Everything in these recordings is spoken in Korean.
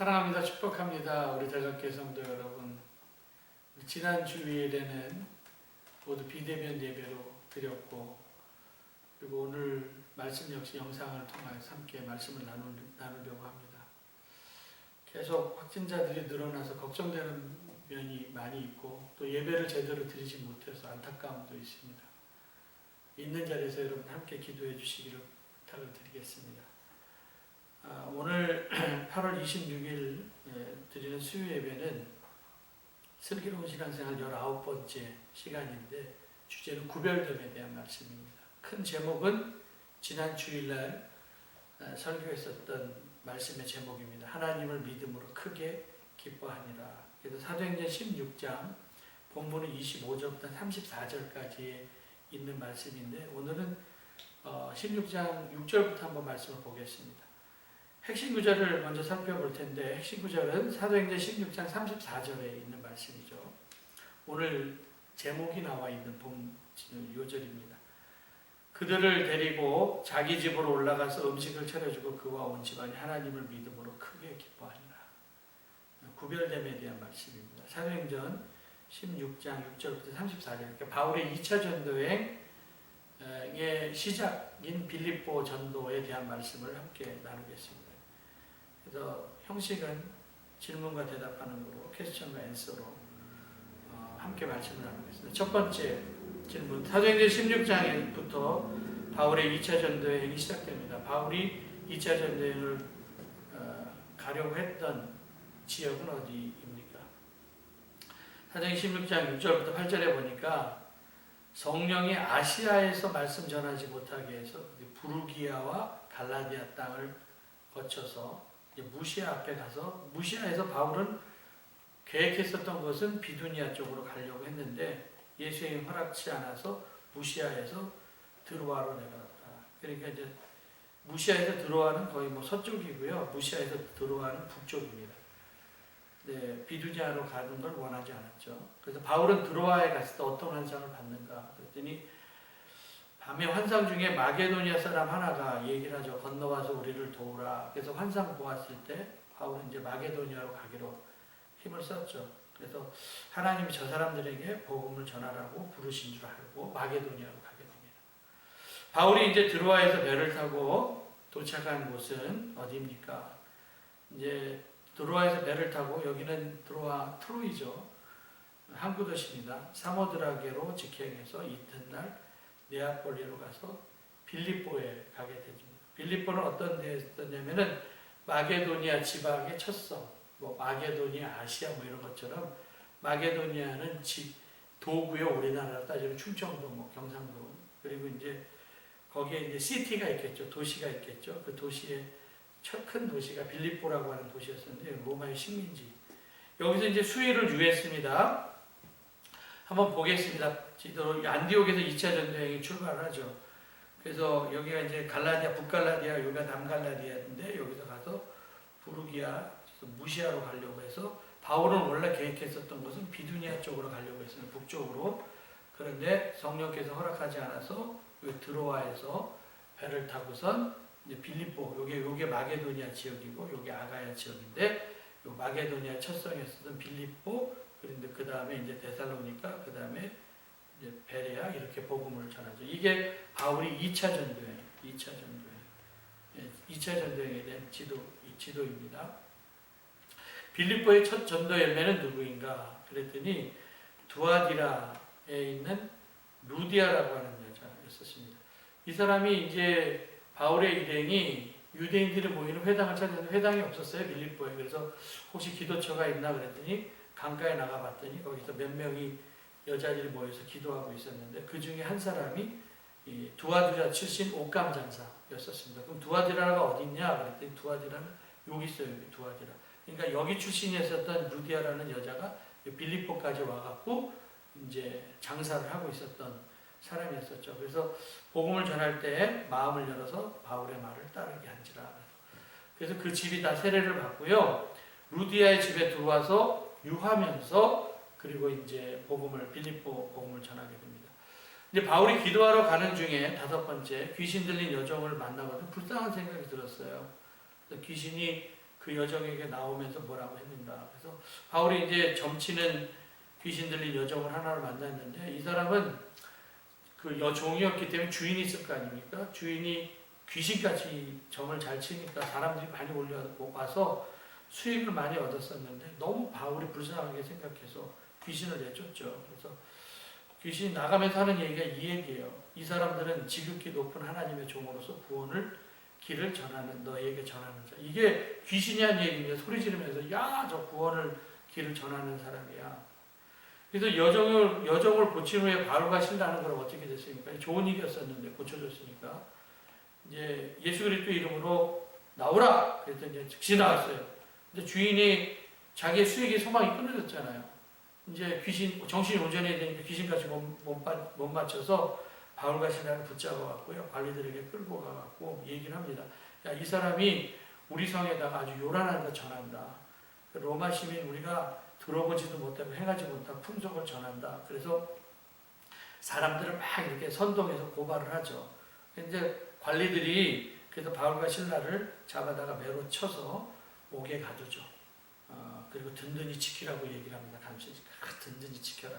사랑합니다. 축복합니다. 우리 대전교 성도 여러분. 지난 주일에는 모두 비대면 예배로 드렸고 그리고 오늘 말씀 역시 영상을 통하여 함께 말씀을 나누, 나누려고 합니다. 계속 확진자들이 늘어나서 걱정되는 면이 많이 있고 또 예배를 제대로 드리지 못해서 안타까움도 있습니다. 있는 자리에서 여러분 함께 기도해 주시기를 부탁을 드리겠습니다. 아, 오늘 8월 26일 예, 드리는 수요 예배는 슬기로운 신앙생활 19번째 시간인데 주제는 구별됨에 대한 말씀입니다. 큰 제목은 지난 주일날 아, 설교했었던 말씀의 제목입니다. 하나님을 믿음으로 크게 기뻐하니라. 그래서 사도행전 16장 본문은 25절부터 34절까지 있는 말씀인데 오늘은 어, 16장 6절부터 한번 말씀을 보겠습니다. 핵심 구절을 먼저 살펴볼 텐데 핵심 구절은 사도행전 16장 34절에 있는 말씀이죠. 오늘 제목이 나와 있는 본 요절입니다. 그들을 데리고 자기 집으로 올라가서 음식을 차려주고 그와 온 집안이 하나님을 믿음으로 크게 기뻐하니라. 구별됨에 대한 말씀입니다. 사도행전 16장 6절부터 34절. 그러니까 바울의 2차 전도행의 시작인 빌립보 전도에 대한 말씀을 함께 나누겠습니다. 그래서 형식은 질문과 대답하는 거로 퀘스천과 앤서로 어, 함께 말씀을 나누겠습니다. 첫 번째 질문 사도행전 16장부터 바울의 2차 전도여행이 시작됩니다. 바울이 2차 전도여행을 어, 가려고 했던 지역은 어디입니까? 사도행전 16장 6절부터 8절에 보니까 성령이 아시아에서 말씀 전하지 못하게 해서 부르기아와 갈라디아 땅을 거쳐서 무시아 앞에 가서 무시아에서 바울은 계획했었던 것은 비두니아 쪽으로 가려고 했는데 예수의 허락치 않아서 무시아에서 드로아로 내려갔다. 그러니까 이제 무시아에서 드로아는 거의 뭐 서쪽이고요. 무시아에서 드로아는 북쪽입니다. 네, 비두니아로 가는 걸 원하지 않았죠. 그래서 바울은 드로아에 갔을 때 어떤 환상을 받는가 그랬더니 밤에 환상 중에 마게도니아 사람 하나가 얘기를 하죠. 건너와서 우리를 도우라. 그래서 환상 보았을 때 바울은 이제 마게도니아로 가기로 힘을 썼죠. 그래서 하나님이 저 사람들에게 복음을 전하라고 부르신 줄 알고 마게도니아로 가게 됩니다. 바울이 이제 드로아에서 배를 타고 도착한 곳은 어디입니까? 이제 드로아에서 배를 타고 여기는 드로아 트로이죠. 항구 도시입니다. 사모드라게로 직행해서 이튿날 네아폴리로 가서 빌립보에 가게 됩니다. 빌립보는 어떤 데에 있었냐면은 마게도니아 지방의 첫성, 뭐 마게도니아 아시아 뭐 이런 것처럼 마게도니아는 지, 도구요 우리나라 따지면 충청도 뭐 경상도 그리고 이제 거기에 이제 시티가 있겠죠 도시가 있겠죠 그 도시의 첫 큰 도시가 빌립보라고 하는 도시였었는데 로마의 식민지 여기서 이제 수위를 유했습니다. 한번 보겠습니다. 지도로 안디옥에서 2차 전도행이 출발하죠. 그래서 여기가 이제 갈라디아, 북갈라디아, 여기가 남갈라디아인데 여기서 가서 부르기아, 무시아로 가려고 해서 바울은 원래 계획했었던 것은 비두니아 쪽으로 가려고 했습니다. 북쪽으로. 그런데 성령께서 허락하지 않아서 드로아에서 배를 타고선 이제 빌립보, 요게 요게 마게도니아 지역이고 요게 아가야 지역인데 요 마게도니아 첫성에 쓰던 빌립보 그런데 그 다음에 이제 데살로니카 그 다음에 베레아 이렇게 복음을 전하죠. 이게 바울이 2차 전도행, 2차 전도행, 예, 2차 전도행에 대한 지도 이 지도입니다. 빌립보의 첫 전도 열매는 누구인가? 그랬더니 두아디라에 있는 루디아라고 하는 여자였었습니다. 이 사람이 이제 바울의 일행이 유대인들이 모이는 회당을 찾았는데 회당이 없었어요 빌립보에 그래서 혹시 기도처가 있나 그랬더니 강가에 나가봤더니 거기서 몇 명이 여자들이 모여서 기도하고 있었는데 그 중에 한 사람이 이 두아디라 출신 옥감 장사였었습니다. 그럼 두아디라가 어디 있냐 그랬더니 두아디라는 여기 있어요 여기 두아디라. 그러니까 여기 출신이었었던 루디아라는 여자가 빌립보까지 와갖고 이제 장사를 하고 있었던 사람이었었죠. 그래서 복음을 전할 때 마음을 열어서 바울의 말을 따르게 한지라. 그래서 그 집이 다 세례를 받고요. 루디아의 집에 들어와서 유하면서 그리고 이제 복음을 빌립보 복음을 전하게 됩니다. 이제 바울이 기도하러 가는 중에 다섯 번째 귀신 들린 여종을 만나거든 불쌍한 생각이 들었어요. 귀신이 그그 여정에게 나오면서 뭐라고 했는가. 그래서 바울이 이제 점치는 귀신 들린 여정을 하나를 만났는데 이 사람은 그 여종이었기 때문에 주인이 있을 거 아닙니까? 주인이 귀신같이 점을 잘 치니까 사람들이 많이 올려 와서 수익을 많이 얻었었는데 너무 바울이 불쌍하게 생각해서 귀신을 내쫓죠. 그래서 귀신이 나가면서 하는 얘기가 이 얘기예요. 이 사람들은 지극히 높은 하나님의 종으로서 구원을 길을 전하는 너에게 전하는 자. 이게 귀신이 한 얘기입니다. 소리 지르면서 야 저 구원을 길을 전하는 사람이야. 그래서 여정을 여정을 고친 후에 바로 가 신다는 걸 어떻게 됐습니까? 좋은 일이었었는데 고쳐졌으니까 이제 예수 그리스도 이름으로 나오라. 그랬더니 즉시 나왔어요. 근데 주인이 자기의 수익의 소망이 끊어졌잖아요. 이제 귀신 정신이 온전해야 되니까 귀신같이 못, 못, 받- 못 맞춰서 바울과 신라를 붙잡아 갖고요 관리들에게 끌고 가 갖고 얘기를 합니다. 야 이 사람이 우리 성에다가 아주 요란한 거 전한다. 로마 시민 우리가 들어보지도 못하고 행하지 못한 풍속을 전한다. 그래서 사람들을 막 이렇게 선동해서 고발을 하죠. 이제 관리들이 그래서 바울과 신라를 잡아다가 매로 쳐서 옥에 가두죠. 어, 그리고 든든히 지키라고 얘기를 합니다. 감시 아, 든든히 지켜라.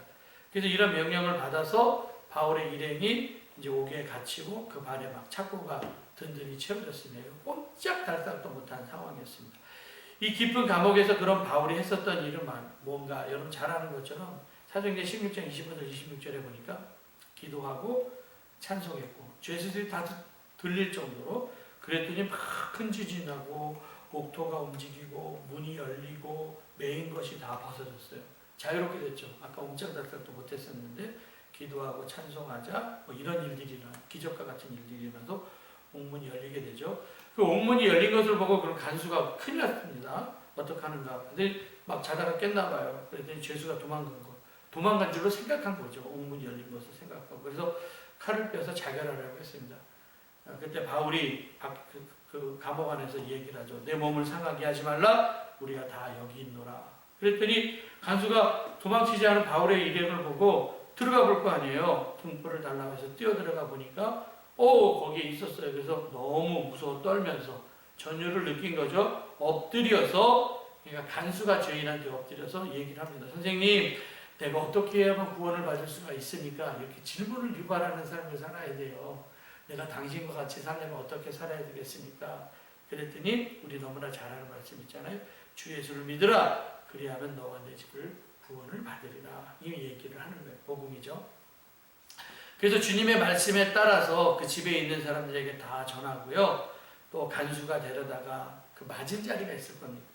그래서 이런 명령을 받아서 바울의 일행이 이제 옥에 갇히고 그 발에 막 착고가 든든히 채워졌으며 꼼짝 달싹도 못한 상황이었습니다. 이 깊은 감옥에서 그런 바울이 했었던 일은 막 뭔가 여러분 잘 아는 것처럼 사도행전 16장 25절 26절에 보니까 기도하고 찬송했고 죄수들이 다 들- 들릴 정도로 그랬더니 막 큰 지진이 나고 옥토가 움직이고 문이 열리고 메인 것이 다 벗어졌어요. 자유롭게 됐죠. 아까 옴짝달싹도 못했었는데 기도하고 찬송하자 뭐 이런 일들이 일어나 기적과 같은 일들이 일어나서 옥문이 열리게 되죠. 그 옥문이 열린 것을 보고 그럼 간수가 큰일 났습니다. 어떡하는가. 근데 막 자다가 깼나 봐요. 그랬더니 죄수가 도망간 거. 도망간 줄로 생각한 거죠. 옥문이 열린 것을 생각하고. 그래서 칼을 빼서 자결하라고 했습니다. 아, 그때 바울이 박- 그, 그 감옥 안에서 얘기를 하죠. 내 몸을 상하게 하지 말라. 우리가 다 여기 있노라. 그랬더니 간수가 도망치지 않은 바울의 일행을 보고 들어가 볼 거 아니에요. 등불을 달라고 해서 뛰어 들어가 보니까 오 거기에 있었어요. 그래서 너무 무서워 떨면서 전율을 느낀 거죠. 엎드려서 그러니까 간수가 죄인한테 엎드려서 얘기를 합니다. 선생님 내가 어떻게 해야만 구원을 받을 수가 있습니까? 이렇게 질문을 유발하는 삶을 살아야 돼요. 내가 당신과 같이 살려면 어떻게 살아야 되겠습니까? 그랬더니 우리 너무나 잘 아는 말씀 있잖아요. 주 예수를 믿으라. 그리하면 너와 내 집을 구원을 받으리라. 이 얘기를 하는 거예요. 복음이죠. 그래서 주님의 말씀에 따라서 그 집에 있는 사람들에게 다 전하고요. 또 간수가 데려다가 그 맞은 자리가 있을 겁니다.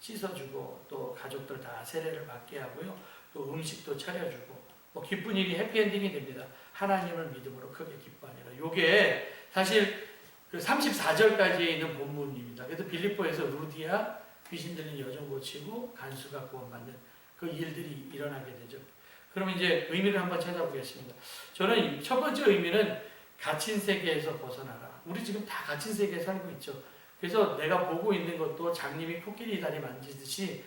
씻어주고 또 가족들 다 세례를 받게 하고요. 또 음식도 차려주고 뭐 기쁜 일이 해피엔딩이 됩니다. 하나님을 믿음으로 크게 기뻐하니라. 요게 사실 그 34절까지에 있는 본문입니다. 그래서 빌립보에서 루디아 귀신 들린 여정 고치고 간수가 구원받는 그 일들이 일어나게 되죠. 그럼 이제 의미를 한번 찾아보겠습니다. 저는 첫 번째 의미는 갇힌 세계에서 벗어나라. 우리 지금 다 갇힌 세계에 살고 있죠. 그래서 내가 보고 있는 것도 장님이 코끼리 다리 만지듯이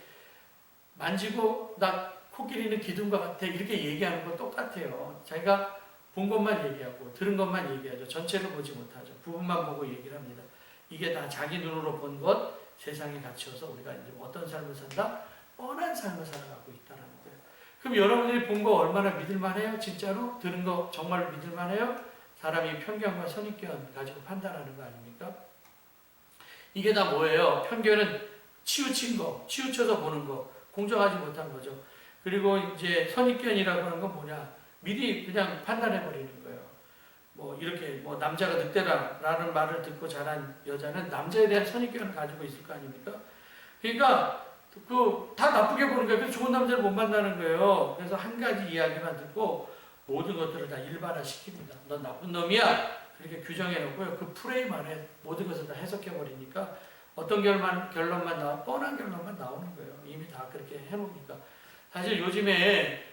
만지고 나 코끼리는 기둥과 같아 이렇게 얘기하는 거 똑같아요. 자기가 본 것만 얘기하고 들은 것만 얘기하죠. 전체를 보지 못하죠. 부분만 보고 얘기를 합니다. 이게 다 자기 눈으로 본 것, 세상에 갇혀서 우리가 이제 어떤 삶을 산다? 뻔한 삶을 살아가고 있다는 거예요. 그럼 여러분들이 본 거 얼마나 믿을만해요? 진짜로 들은 거 정말 믿을만해요? 사람이 편견과 선입견 가지고 판단하는 거 아닙니까? 이게 다 뭐예요? 편견은 치우친 거, 치우쳐서 보는 거, 공정하지 못한 거죠. 그리고 이제 선입견이라고 하는 건 뭐냐? 미리 그냥 판단해 버리는 거예요. 뭐 이렇게 뭐 남자가 늑대라라는 말을 듣고 자란 여자는 남자에 대한 선입견을 가지고 있을 거 아닙니까? 그러니까 그 다 나쁘게 보는 거예요. 좋은 남자를 못 만나는 거예요. 그래서 한 가지 이야기만 듣고 모든 것들을 다 일반화 시킵니다. 넌 나쁜 놈이야. 그렇게 규정해 놓고요. 그 프레임 안에 모든 것을 다 해석해 버리니까 어떤 결만, 결론만 나와 뻔한 결론만 나오는 거예요. 이미 다 그렇게 해놓으니까. 사실 요즘에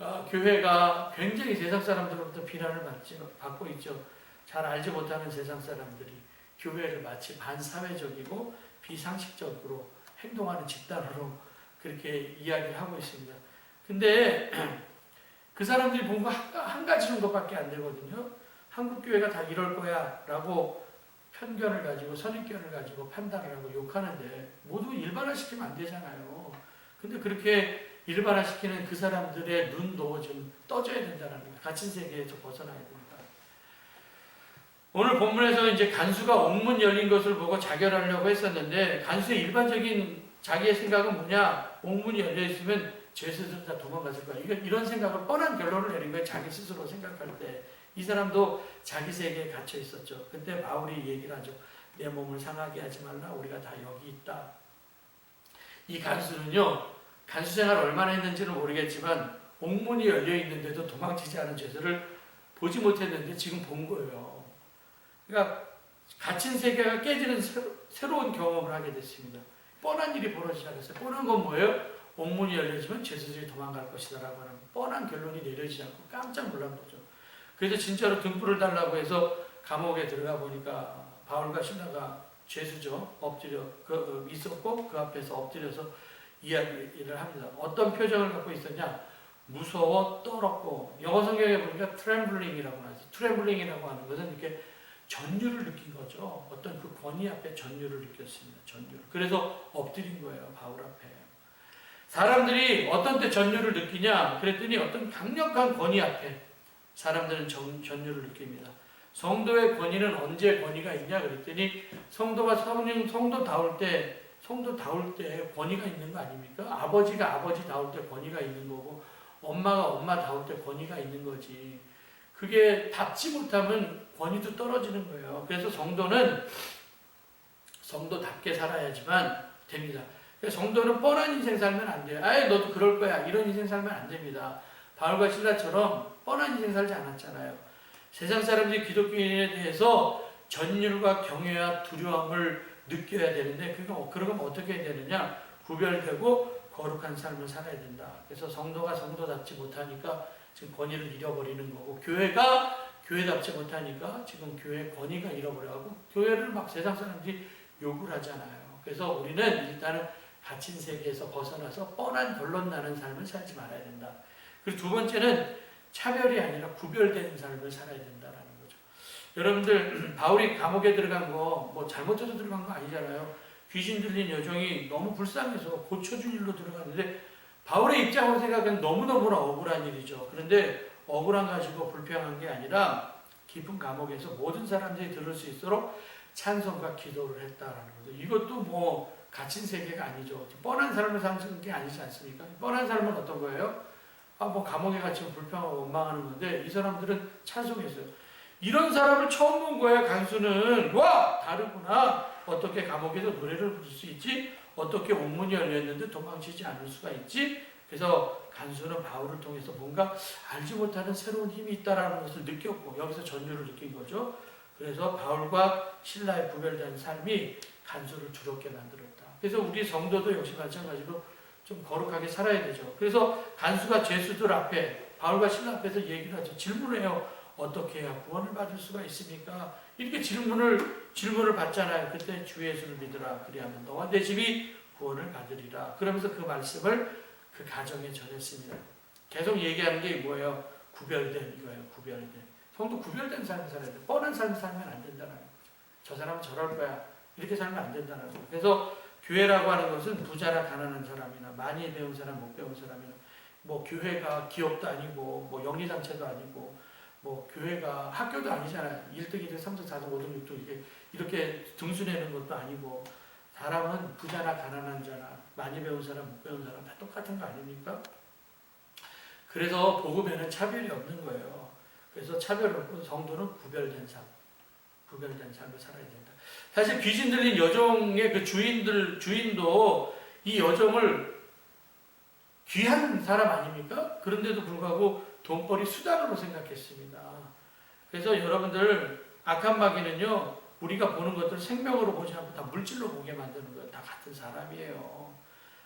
어, 교회가 굉장히 세상 사람들로부터 비난을 받지, 받고 있죠. 잘 알지 못하는 세상 사람들이 교회를 마치 반사회적이고 비상식적으로 행동하는 집단으로 그렇게 이야기를 하고 있습니다. 근데 그 사람들이 본 거 한 가지 정도밖에 안 되거든요. 한국 교회가 다 이럴 거야 라고 편견을 가지고 선입견을 가지고 판단을 하고 욕하는데 모두 일반화시키면 안 되잖아요. 근데 그렇게 일반화시키는 그 사람들의 눈도 좀 떠져야 된다는 거예요. 갇힌 세계에서 벗어나야 된다. 오늘 본문에서 이제 간수가 옥문 열린 것을 보고 자결하려고 했었는데 간수의 일반적인 자기의 생각은 뭐냐? 옥문이 열려 있으면 죄수들은 다 도망갔을 거야. 이거 이런 생각을 뻔한 결론을 내린 거예요. 자기 스스로 생각할 때. 이 사람도 자기 세계에 갇혀 있었죠. 그때 바울이 얘기를 하죠. 내 몸을 상하게 하지 말라. 우리가 다 여기 있다. 이 간수는요. 간수 생활 얼마나 했는지는 모르겠지만 옥문이 열려 있는데도 도망치지 않은 죄수를 보지 못했는데 지금 본 거예요. 그러니까 갇힌 세계가 깨지는 새로, 운 경험을 하게 됐습니다. 뻔한 일이 벌어지지 않았어요. 뻔한 건 뭐예요? 옥문이 열려지면 죄수들이 도망갈 것이다라고 하는 뻔한 결론이 내려지지 않고 깜짝 놀란 거죠. 그래서 진짜로 등불을 달라고 해서 감옥에 들어가 보니까 바울과 신라가 죄수죠. 엎드려 그, 어, 있었고 그 앞에서 엎드려서 이야기를 합니다. 어떤 표정을 갖고 있었냐? 무서워 떨었고 영어 성경에 보니까 트렘블링이라고 하죠. 트렘블링이라고 하는 것은 이렇게 전율을 느낀 거죠. 어떤 그 권위 앞에 전율을 느꼈습니다. 전율. 그래서 엎드린 거예요. 바울 앞에. 사람들이 어떤 때 전율을 느끼냐? 그랬더니 어떤 강력한 권위 앞에 사람들은 전, 전율을 느낍니다. 성도의 권위는 언제 권위가 있냐? 그랬더니 성도가 성령 성도 다울 때 성도 다울 때 권위가 있는 거 아닙니까? 아버지가 아버지 다울 때 권위가 있는 거고 엄마가 엄마 다울 때 권위가 있는 거지. 그게 닿지 못하면 권위도 떨어지는 거예요. 그래서 성도는 성도답게 살아야지만 됩니다. 그래서 성도는 뻔한 인생 살면 안 돼요. 아예 너도 그럴 거야. 이런 인생 살면 안 됩니다. 바울과 신라처럼 뻔한 인생 살지 않았잖아요. 세상 사람들이 기독교인에 대해서 전율과 경외와 두려움을 느껴야 되는데 그거 그러면 어떻게 해야 되느냐? 구별되고 거룩한 삶을 살아야 된다. 그래서 성도가 성도답지 못하니까 지금 권위를 잃어버리는 거고 교회가 교회답지 못하니까 지금 교회 권위가 잃어버려고 교회를 막 세상 사람들이 욕을 하잖아요. 그래서 우리는 일단은 갇힌 세계에서 벗어나서 뻔한 결론 나는 삶을 살지 말아야 된다. 그리고 두 번째는 차별이 아니라 구별되는 삶을 살아야 거죠. 여러분들 바울이 감옥에 들어간 거 뭐 잘못해서 들어간 거 아니잖아요. 귀신 들린 여종이 너무 불쌍해서 고쳐준 일로 들어갔는데 바울의 입장으로 생각하면 너무너무나 억울한 일이죠. 그런데 억울한 가지고 불평한 게 아니라 깊은 감옥에서 모든 사람들이 들을 수 있도록 찬송과 기도를 했다라는 거죠. 이것도 뭐 갇힌 세계가 아니죠. 뻔한 삶을 사는 게 아니지 않습니까? 뻔한 삶은 어떤 거예요? 아, 뭐 감옥에 갇히면 불평하고 원망하는 건데 이 사람들은 찬송했어요. 이런 사람을 처음 본 거예요, 간수는. 와! 다르구나. 어떻게 감옥에서 노래를 부를 수 있지? 어떻게 옥문이 열렸는데 도망치지 않을 수가 있지? 그래서 간수는 바울을 통해서 뭔가 알지 못하는 새로운 힘이 있다라는 것을 느꼈고 여기서 전율을 느낀 거죠. 그래서 바울과 신라의 구별된 삶이 간수를 두렵게 만들었다. 그래서 우리 성도도 역시 마찬가지로 좀 거룩하게 살아야 되죠. 그래서 간수가 죄수들 앞에 바울과 신라 앞에서 얘기를 하죠. 질문해요. 어떻게 해야 구원을 받을 수가 있습니까? 이렇게 질문을 질문을 받잖아요. 그때 주 예수를 믿으라 그리하면 너와 내 집이 구원을 받으리라. 그러면서 그 말씀을 그 가정에 전했습니다. 계속 얘기하는 게 뭐예요? 구별된 이거예요. 구별된. 성도 구별된 삶을 살아야 돼. 뻔한 삶을 살면 안 된다는 거죠. 저 사람은 저럴 거야. 이렇게 살면 안 된다는 거죠. 그래서 교회라고 하는 것은 부자나 가난한 사람이나 많이 배운 사람, 못 배운 사람이나 뭐 교회가 기업도 아니고 뭐 영리단체도 아니고 뭐 교회가 학교도 아니잖아요. 1등, 2등, 3등, 4등, 5등, 6등 이렇게 이렇게 등수 내는 것도 아니고 사람은 부자나 가난한 자나 많이 배운 사람, 못 배운 사람 다 똑같은 거 아닙니까? 그래서 복음에는 차별이 없는 거예요. 그래서 차별 없고 성도는 구별된 삶, 구별된 삶을 살아야 된다. 사실 귀신 들린 여종의 그 주인들 주인도 이 여종을 귀한 사람 아닙니까? 그런데도 불구하고 돈벌이 수단으로 생각했습니다. 그래서 여러분들 악한 마귀는요 우리가 보는 것들 생명으로 보지 않고 다 물질로 보게 만드는 거예요. 다 같은 사람이에요.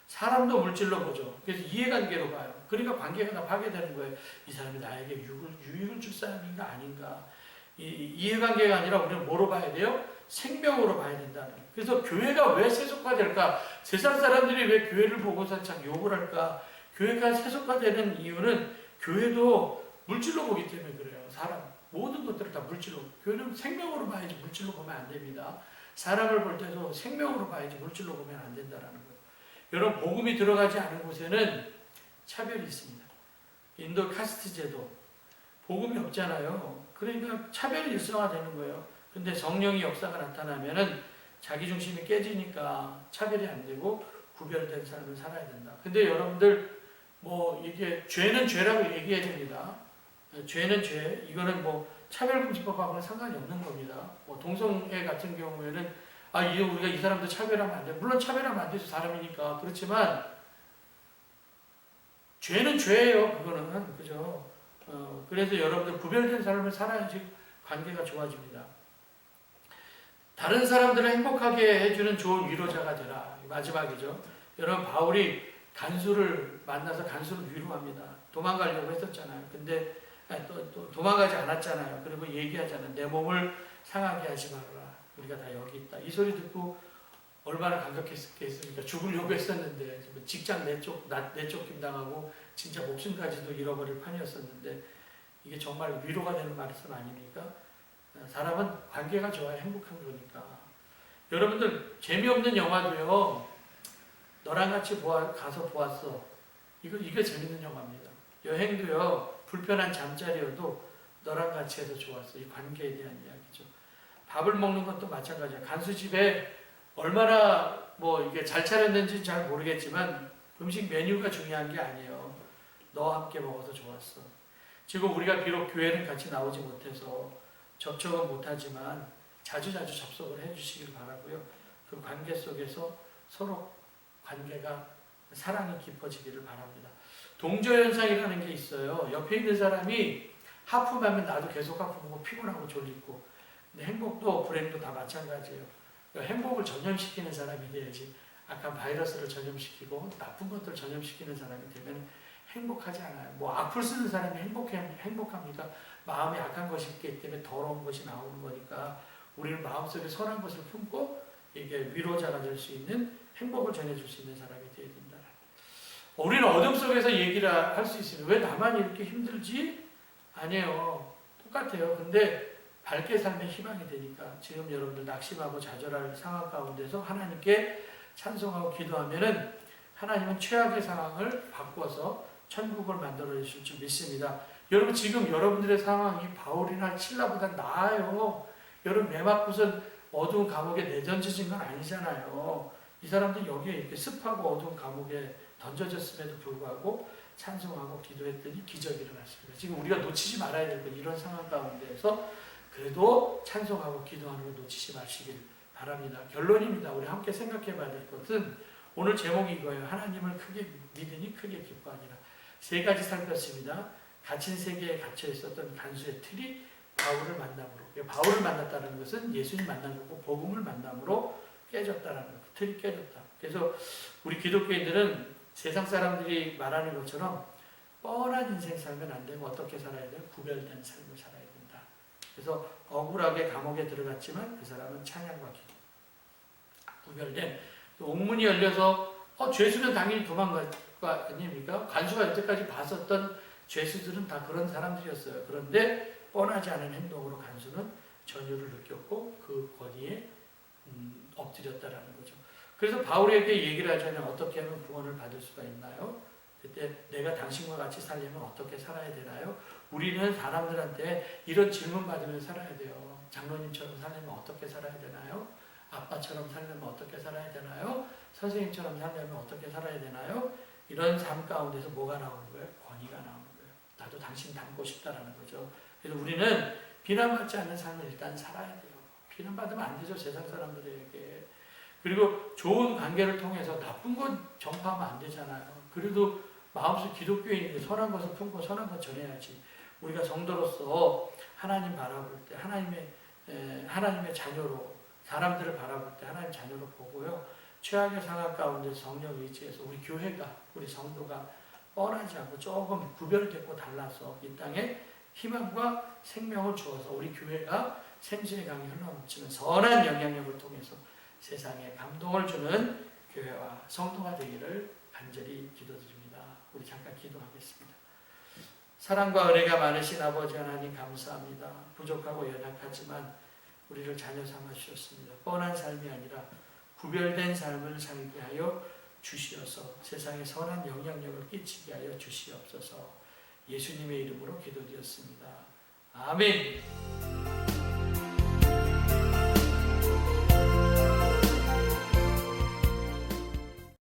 사람도 물질로 보죠. 그래서 이해관계로 봐요. 그러니까 관계가 다 파괴되는 거예요. 이 사람이 나에게 유익을, 유익을 줄 사람인가 아닌가. 이, 이해관계가 아니라 우리는 뭐로 봐야 돼요? 생명으로 봐야 된다는. 그래서 교회가 왜 세속화될까? 세상 사람들이 왜 교회를 보고서 참 욕을 할까? 교회가 세속화되는 이유는 교회도 물질로 보기 때문에 그래요. 사람. 모든 것들을 다 물질로 교회는 생명으로 봐야지 물질로 보면 안 됩니다. 사람을 볼 때도 생명으로 봐야지 물질로 보면 안 된다라는 거예요. 여러분 복음이 들어가지 않은 곳에는 차별이 있습니다. 인도 카스트 제도 복음이 없잖아요. 그러니까 차별이 일상화되는 거예요. 근데 성령의 역사가 나타나면은 자기 중심이 깨지니까 차별이 안 되고 구별된 삶을 살아야 된다. 근데 여러분들 뭐 이게 죄는 죄라고 얘기해야 됩니다. 죄는 죄. 이거는 뭐 차별금지법하고는 상관이 없는 겁니다. 뭐 동성애 같은 경우에는 아, 이 우리가 이 사람도 차별하면 안 돼. 물론 차별하면 안 되죠. 사람이니까. 그렇지만 죄는 죄예요. 그거는 그죠. 어, 그래서 여러분들 구별된 삶을 살아야지 관계가 좋아집니다. 다른 사람들을 행복하게 해주는 좋은 위로자가 되라. 마지막이죠. 여러분 바울이 간수를 만나서 간수를 위로합니다. 도망가려고 했었잖아요. 근데 또, 또 도망가지 않았잖아요. 그리고 얘기하잖아요. 내 몸을 상하게 하지 말아라. 우리가 다 여기 있다. 이 소리 듣고 얼마나 감격했겠습니까? 죽으려고 했었는데 직장 내쫓 내쫓김 당하고 진짜 목숨까지도 잃어버릴 판이었었는데 이게 정말 위로가 되는 말씀 아닙니까? 사람은 관계가 좋아야 행복한 거니까. 여러분들 재미없는 영화도요. 너랑 같이 보아, 가서 보았어. 이거 이게 재밌는 영화입니다. 여행도요. 불편한 잠자리여도 너랑 같이 해서 좋았어. 이 관계에 대한 이야기죠. 밥을 먹는 것도 마찬가지야. 간수집에 얼마나 뭐 이게 잘 차렸는지 잘 모르겠지만 음식 메뉴가 중요한 게 아니에요. 너와 함께 먹어서 좋았어. 지금 우리가 비록 교회는 같이 나오지 못해서 접촉은 못하지만 자주자주 접속을 해주시길 바라고요. 그 관계 속에서 서로 관계가 사랑이 깊어지기를 바랍니다. 동조현상이라는 게 있어요. 옆에 있는 사람이 하품하면 나도 계속 하품하고 피곤하고 졸리고 행복도 불행도 다 마찬가지예요. 그러니까 행복을 전염시키는 사람이 돼야지 아까 바이러스를 전염시키고 나쁜 것들을 전염시키는 사람이 되면 행복하지 않아요. 뭐 악플 쓰는 사람이 행복해, 행복합니까? 마음에 악한 것이 있기 때문에 더러운 것이 나오는 거니까 우리는 마음속에 선한 것을 품고 이게 위로자가 될 수 있는 행복을 전해줄 수 있는 사람이 되어야 된다. 우리는 어둠 속에서 얘기를 할 수 있으면 왜 나만 이렇게 힘들지? 아니에요. 똑같아요. 근데 밝게 살면 희망이 되니까 지금 여러분들 낙심하고 좌절할 상황 가운데서 하나님께 찬송하고 기도하면은 하나님은 최악의 상황을 바꿔서 천국을 만들어 주실 줄 믿습니다. 여러분 지금 여러분들의 상황이 바울이나 칠라보다 나아요. 여러분 매 맞고선 어두운 감옥에 내던져진 건 아니잖아요. 이 사람들 여기에 이렇게 습하고 어두운 감옥에 던져졌음에도 불구하고 찬송하고 기도했더니 기적이 일어났습니다. 지금 우리가 놓치지 말아야 될 것 이런 상황 가운데서 그래도 찬송하고 기도하는 걸 놓치지 마시길 바랍니다. 결론입니다. 우리 함께 생각해 봐야 될 것은 오늘 제목이 이거예요. 하나님을 크게 믿으니 크게 기뻐하니라. 세 가지 살폈습니다. 갇힌 세계에 갇혀 있었던 간수의 틀이 바울을 만남으로. 바울을 만났다는 것은 예수님 만난 거고 복음을 만남으로 깨졌다라는 거. 깨졌다. 그래서 우리 기독교인들은 세상 사람들이 말하는 것처럼 뻔한 인생 살면 안 되고 어떻게 살아야 돼요? 구별된 삶을 살아야 된다. 그래서 억울하게 감옥에 들어갔지만 그 사람은 찬양과 기도. 구별된 그 옥문이 열려서 어, 죄수는 당연히 도망갈 거 아닙니까? 간수가 여태까지 봤었던 죄수들은 다 그런 사람들이었어요. 그런데 뻔하지 않은 행동으로 간수는 전율을 느꼈고 그 권위에 음, 엎드렸다라는 거죠. 그래서 바울에게 얘기를 하자면 어떻게 하면 구원을 받을 수가 있나요? 그때 내가 당신과 같이 살려면 어떻게 살아야 되나요? 우리는 사람들한테 이런 질문 받으면 살아야 돼요. 장로님처럼 살려면 어떻게 살아야 되나요? 아빠처럼 살려면 어떻게 살아야 되나요? 선생님처럼 살려면 어떻게 살아야 되나요? 이런 삶 가운데서 뭐가 나오는 거예요? 권위가 나오는 거예요. 나도 당신 닮고 싶다라는 거죠. 그래서 우리는 비난받지 않는 삶을 일단 살아야 돼요. 비난받으면 안 되죠. 세상 사람들에게. 그리고 좋은 관계를 통해서 나쁜 건 전파하면 안 되잖아요. 그래도 마음속 기독교인이 선한 것을 품고 선한 것 전해야지. 우리가 성도로서 하나님 바라볼 때 하나님의 에, 하나님의 자녀로 사람들을 바라볼 때 하나님 자녀로 보고요. 최악의 상황 가운데 성령 의지에서 우리 교회가 우리 성도가 뻔하지 않고 조금 구별됐고 달라서 이 땅에 희망과 생명을 주어서 우리 교회가 생수의 강이 흘러넘치는 선한 영향력을 통해서 세상에 감동을 주는 교회와 성도가 되기를 간절히 기도드립니다. 우리 잠깐 기도하겠습니다. 사랑과 은혜가 많으신 아버지 하나님 감사합니다. 부족하고 연약하지만 우리를 자녀 삼아 주셨습니다. 뻔한 삶이 아니라 구별된 삶을 살게 하여 주시어서 세상에 선한 영향력을 끼치게 하여 주시옵소서. 예수님의 이름으로 기도드렸습니다. 아멘.